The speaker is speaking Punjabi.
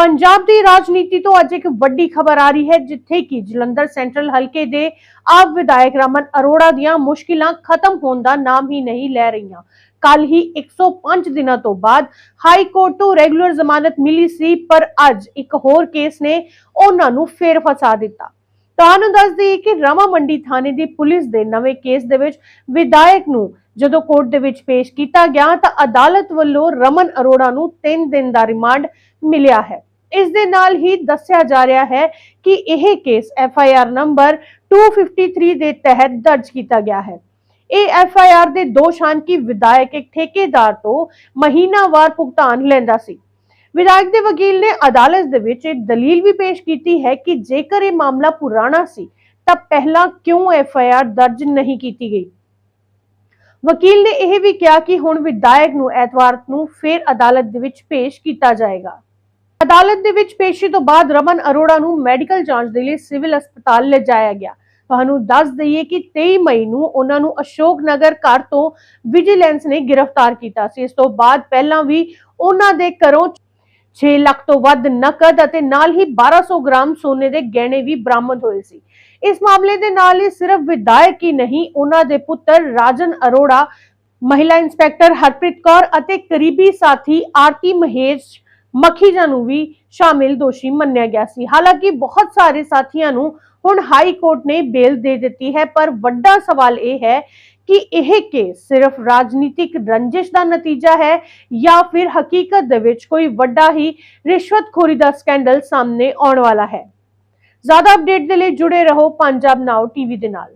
ਪੰਜਾਬ ਦੀ ਰਾਜਨੀਤੀ ਤੋਂ ਅੱਜ ਇੱਕ ਵੱਡੀ ਖਬਰ ਆ ਰਹੀ ਹੈ, ਜਿੱਥੇ ਕਿ ਜਲੰਧਰ ਸੈਂਟਰਲ ਹਲਕੇ ਦੇ ਆਪ ਵਿਧਾਇਕ ਰਮਨ ਅਰੋੜਾ ਦੀਆਂ ਮੁਸ਼ਕਿਲਾਂ ਖਤਮ ਹੋਣ ਦਾ ਨਾਮ ਹੀ ਨਹੀਂ ਲੈ ਰਹੀਆਂ। ਕੱਲ ਹੀ 105 ਦਿਨਾਂ ਤੋਂ ਬਾਅਦ ਹਾਈ ਕੋਰਟ ਤੋਂ ਰੈਗੂਲਰ ਜ਼ਮਾਨਤ ਮਿਲੀ ਸੀ, ਪਰ ਅੱਜ ਇੱਕ ਹੋਰ ਕੇਸ ਨੇ ਉਹਨਾਂ ਨੂੰ ਫੇਰ ਫਸਾ ਦਿੱਤਾ। ਤੁਹਾਨੂੰ ਦੱਸ ਦਈਏ ਕਿ ਰਮਾ ਮੰਡੀ ਥਾਣੇ ਦੀ ਪੁਲਿਸ ਦੇ ਨਵੇਂ ਕੇਸ ਦੇ ਵਿੱਚ ਵਿਧਾਇਕ ਨੂੰ ਜਦੋਂ ਕੋਰਟ ਦੇ ਵਿੱਚ ਪੇਸ਼ ਕੀਤਾ ਗਿਆ ਤਾਂ ਅਦਾਲਤ ਵੱਲੋਂ ਰਮਨ ਅਰੋੜਾ ਨੂੰ 3 ਦਿਨ ਦਾ ਰਿਮਾਂਡ ਮਿਲਿਆ ਹੈ। ਇਸ ਦੇ ਨਾਲ ਹੀ ਦੱਸਿਆ ਜਾ ਰਿਹਾ ਹੈ ਕਿ ਇਹ case F I R number 253 ਦੇ ਤਹਿਤ ਦਰਜ ਕੀਤਾ ਗਿਆ ਹੈ। ਇਹ ਐਫ ਆਈ ਆਰ ਦੇ ਦੋਸ਼ ਹਨ ਕਿ ਵਿਧਾਇਕ, ਇੱਕ ਠੇਕੇਦਾਰ ਤੋਂ ਮਹੀਨਾਵਾਰ ਭੁਗਤਾਨ ਲੈਂਦਾ ਸੀ। ਵਿਧਾਇਕ ਦੇ ਵਕੀਲ ਨੇ ਅਦਾਲਤ ਦੇ ਵਿੱਚ ਇੱਕ ਦਲੀਲ ਵੀ ਪੇਸ਼ ਕੀਤੀ ਹੈ ਕਿ ਜੇਕਰ ਇਹ ਮਾਮਲਾ ਪੁਰਾਣਾ ਸੀ, ਤਾਂ ਪਹਿਲਾਂ ਕਿਉਂ ਐਫ ਆਈ ਆਰ ਦਰਜ ਨਹੀਂ ਕੀਤੀ ਗਈ? ਵਕੀਲ ਨੇ ਇਹ ਵੀ ਕਿਹਾ ਕਿ ਹੁਣ ਵਿਧਾਇਕ ਨੂੰ ਐਤਵਾਰ ਨੂੰ ਫੇਰ ਅਦਾਲਤ ਦੇ ਵਿੱਚ ਪੇਸ਼ ਕੀਤਾ ਜਾਏਗਾ। ਅਦਾਲਤ ਦੇ ਵਿੱਚ ਪੇਸ਼ੀ ਤੋਂ ਬਾਅਦ ਰਮਨ ਅਰੋੜਾ ਨੂੰ ਮੈਡੀਕਲ ਜਾਂਚ ਦੇ ਲਈ ਸਿਵਲ ਹਸਪਤਾਲ ਲਿਜਾਇਆ ਗਿਆ। ਤੁਹਾਨੂੰ ਦੱਸ ਦਈਏ ਕਿ 23 ਮਈ ਨੂੰ ਉਹਨਾਂ ਨੂੰ ਅਸ਼ੋਕ ਨਗਰ ਘਰ ਤੋਂ ਵਿਜੀਲੈਂਸ ਨੇ ਗ੍ਰਿਫਤਾਰ ਕੀਤਾ ਸੀ। ਇਸ ਤੋਂ ਬਾਅਦ ਪਹਿਲਾਂ ਵੀ ਉਹਨਾਂ ਦੇ ਘਰੋਂ 6 ਲੱਖ ਤੋਂ ਵੱਧ ਨਕਦ ਅਤੇ ਨਾਲ ਹੀ 1200 ਗ੍ਰਾਮ ਸੋਨੇ ਦੇ ਗਹਿਣੇ ਵੀ ਬਰਾਮਦ ਹੋਏ ਸੀ। ਇਸ ਮਾਮਲੇ ਦੇ ਨਾਲ ਹੀ ਸਿਰਫ ਵਿਧਾਇਕ ਹੀ ਨਹੀਂ, ਉਹਨਾਂ ਦੇ ਪੁੱਤਰ ਰਾਜਨ ਅਰੋੜਾ, ਮਹਿਲਾ ਇੰਸਪੈਕਟਰ ਹਰਪ੍ਰੀਤ ਕੌਰ ਅਤੇ ਕਰੀਬੀ ਸਾਥੀ ਆਰਤੀ ਮਹੇਸ਼ ਮਖੀਜਾ ਨੂੰ ਵੀ ਸ਼ਾਮਿਲ ਦੋਸ਼ੀ ਮੰਨਿਆ ਗਿਆ ਸੀ। ਹਾਲਾਂਕਿ ਬਹੁਤ ਸਾਰੇ ਸਾਥੀਆਂ ਨੂੰ ਹੁਣ ਹਾਈ ਕੋਰਟ ਨੇ ਬੇਲ ਦੇ ਦਿੱਤੀ ਹੈ, ਪਰ ਵੱਡਾ ਸਵਾਲ ਇਹ ਹੈ ਕਿ ਇਹ ਕੇਸ ਸਿਰਫ ਰਾਜਨੀਤਿਕ ਰੰਜਿਸ਼ ਦਾ ਨਤੀਜਾ ਹੈ ਜਾਂ ਫਿਰ ਹਕੀਕਤ ਦੇ ਵਿੱਚ ਕੋਈ ਵੱਡਾ ਹੀ ਰਿਸ਼ਵਤਖੋਰੀ ਦਾ ਸਕੈਂਡਲ ਸਾਹਮਣੇ ਆਉਣ ਵਾਲਾ ਹੈ। ਜ਼ਿਆਦਾ ਅਪਡੇਟ ਦੇ ਲਈ ਜੁੜੇ ਰਹੋ ਪੰਜਾਬ ਨਾਓ ਟੀਵੀ ਦੇ ਨਾਲ।